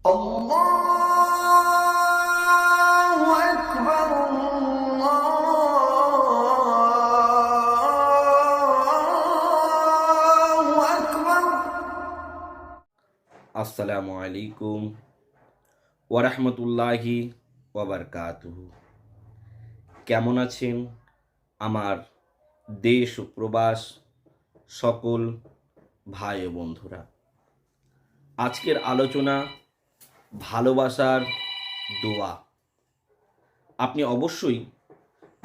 আসসালামু আলাইকুম ওরহমতুল্লাহি ওবরকাতুহ কেমন আছেন আমার দেশ ও প্রবাস সকল ভাই বন্ধুরা? আজকের আলোচনা ভালোবাসার দোয়া। আপনি অবশ্যই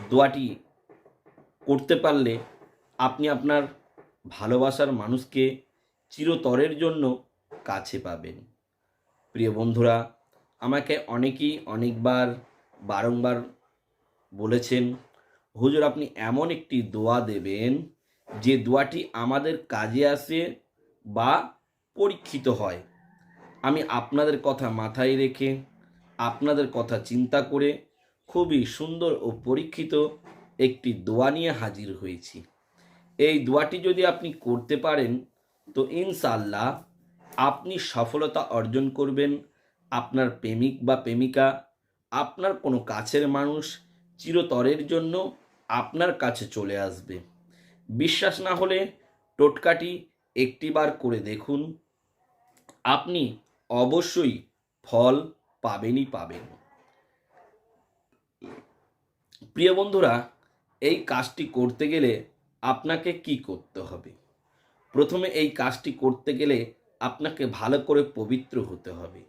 দোয়াটি করতে পারলে আপনি আপনার ভালোবাসার মানুষকে চিরতরের জন্য কাছে পাবেন। প্রিয় বন্ধুরা, আমাকে অনেকেই অনেকবার বারংবার বলেছেন, হুজুর, আপনি এমন একটি দোয়া দেবেন যে দোয়াটি আমাদের কাজে আসে বা পরীক্ষিত হয়। আমি আপনাদের কথা মাথায় রেখে, আপনাদের কথা চিন্তা করে খুবই সুন্দর ও পরীক্ষিত একটি দোয়া নিয়ে হাজির হয়েছি। এই দোয়াটি যদি আপনি করতে পারেন, তো ইনশাল্লাহ আপনি সফলতা অর্জন করবেন। আপনার প্রেমিক বা প্রেমিকা, আপনার কোনো কাছের মানুষ চিরতরের জন্য আপনার কাছে চলে আসবে। বিশ্বাস না হলে টোটকাটি একটিবার করে দেখুন। আপনি অবশ্যই ফল পাবেনই পাবেন। প্রিয় বন্ধুরা, এই কাজটি করতে গেলে আপনাকে কি করতে হবে? প্রথমে এই কাজটি করতে গেলে আপনাকে ভালো করে পবিত্র হতে হবে।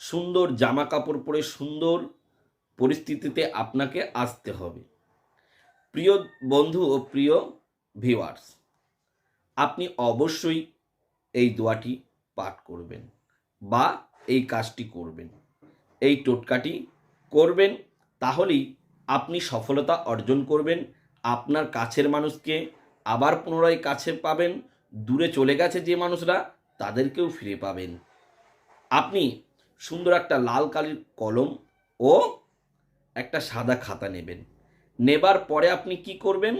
সুন্দর জামা কাপড় পরে সুন্দর পরিস্থিতিতে আপনাকে আসতে হবে। প্রিয় বন্ধু ও প্রিয় ভিওয়ার্স আপনি অবশ্যই এই দোয়াটি পাঠ করবেন। বা এই কাজটি করবেন। এই টোটকাটি করবেন, তাহলেই আপনি সফলতা অর্জন করবেন। আপনার কাছের মানুষকে আবার পুনরায় কাছে পাবেন। দূরে চলে গেছে যে মানুষরা, তাদেরকেও ফিরে পাবেন। আপনি সুন্দর একটা লাল কালির কলম ও একটা সাদা খাতা নেবেন। নেবার পরে আপনি কি করবেন?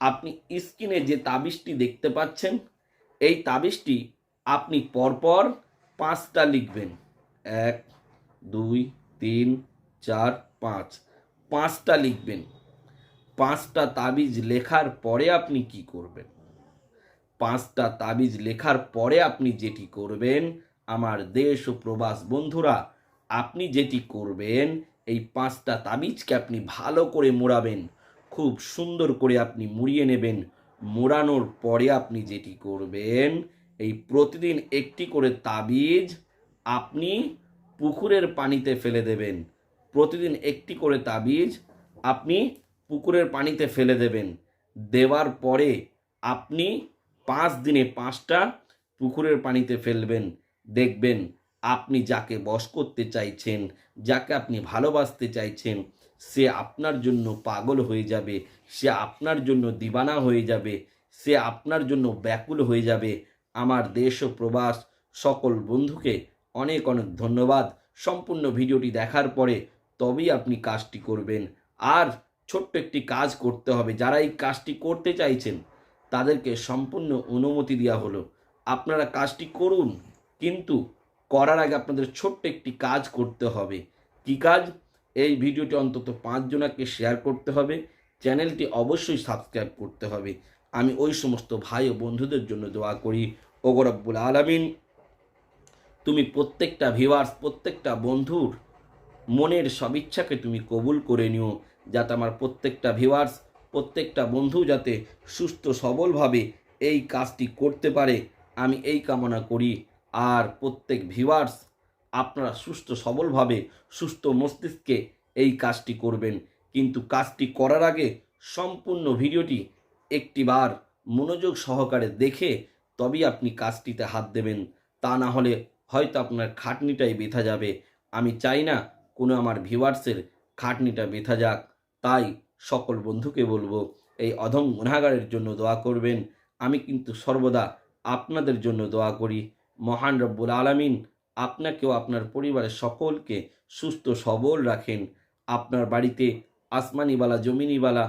আপনি স্ক্রিনে যে তাবিজটি দেখতে পাচ্ছেন, এই তাবিজটি আপনি পরপর পাঁচটা লিখবেন। এক, দুই, তিন, চার, পাঁচ। পাঁচটা লিখবেন। পাঁচটা তাবিজ লেখার পরে আপনি কি করবেন? পাঁচটা তাবিজ লেখার পরে আপনি যেটি করবেন, আমার দেশ ও প্রবাস বন্ধুরা, আপনি যেটি করবেন, এই পাঁচটা তাবিজকে আপনি ভালো করে মোড়াবেন, খুব সুন্দর করে আপনি মুড়িয়ে নেবেন। মোড়ানোর পরে আপনি যেটি করবেন এই প্রতিদিন একটি করে তাবিজ আপনি পুকুরের পানিতে ফেলে দেবেন। প্রতিদিন একটি করে তাবিজ আপনি পুকুরের পানিতে ফেলে দেবেন। দেওয়ার পরে আপনি পাঁচ দিনে পাঁচটা পুকুরের পানিতে ফেলবেন। দেখবেন আপনি যাকে বশ করতে চাইছেন, যাকে আপনি ভালোবাসতে চাইছেন, সে আপনার জন্য পাগল হয়ে যাবে, সে আপনার জন্য দিবানা হয়ে যাবে, সে আপনার জন্য ব্যাকুল হয়ে যাবে। আমার দেশ ও প্রবাস সকল বন্ধুকে অনেক অনেক ধন্যবাদ। সম্পূর্ণ ভিডিওটি দেখার পরে তবেই আপনি কাজটি করবেন। আর ছোট্ট একটি কাজ করতে হবে। যারা এই কাজটি করতে চাইছেন, তাদেরকে সম্পূর্ণ অনুমতি দেওয়া হলো। আপনারা কাজটি করুন, কিন্তু করার আগে আপনাদের ছোট্ট একটি কাজ করতে হবে। কি কাজ? এই ভিডিওটি অন্তত পাঁচজনাকে শেয়ার করতে হবে। চ্যানেলটি অবশ্যই সাবস্ক্রাইব করতে হবে। আমি ওই সমস্ত ভাই ও বন্ধুদের জন্য দোয়া করি। ওগরব্বুল আলমিন, তুমি প্রত্যেকটা ভিউয়ার্স প্রত্যেকটা বন্ধুর মনের সবিচ্ছাকে তুমি কবুল করে নিও, যাতে আমার প্রত্যেকটা ভিউয়ার্স প্রত্যেকটা বন্ধু যাতে সুস্থ সবলভাবে এই কাজটি করতে পারে। আমি এই কামনা করি। আর প্রত্যেক ভিউয়ার্স আপনারা সুস্থ সবলভাবে সুস্থ মস্তিষ্কে এই কাজটি করবেন। কিন্তু কাজটি করার আগে সম্পূর্ণ ভিডিওটি একটিবার মনোযোগ সহকারে দেখে তবেই আপনি কাজটিতে হাত দেবেন। তা না হলে হয়তো আপনার খাটনিটাই বেথা যাবে। আমি চাই না কোনো আমার ভিউয়ার্সের খাটনিটা বেথা যাক। তাই সকল বন্ধুকে বলব, এই অধম গুণাগারের জন্য দোয়া করবেন। আমি কিন্তু সর্বদা আপনাদের জন্য দোয়া করি। মহান রব্বুল আলামিন আপনাকেও আপনার পরিবারের সকলকে সুস্থ সবল রাখেন। আপনার বাড়িতে আসমানিবালা, জমিনিবালা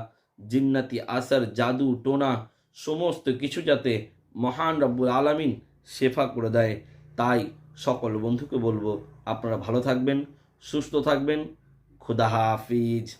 জিন্নাতি, আসার, জাদু, টোনা, সমস্ত কিছু যাতে মহান রব্বুল আলামিন শেফা করে দেয়। তাই সকল বন্ধুকে বলব, আপনারা ভালো থাকবেন, সুস্থ থাকবেন। খুদা হাফিজ।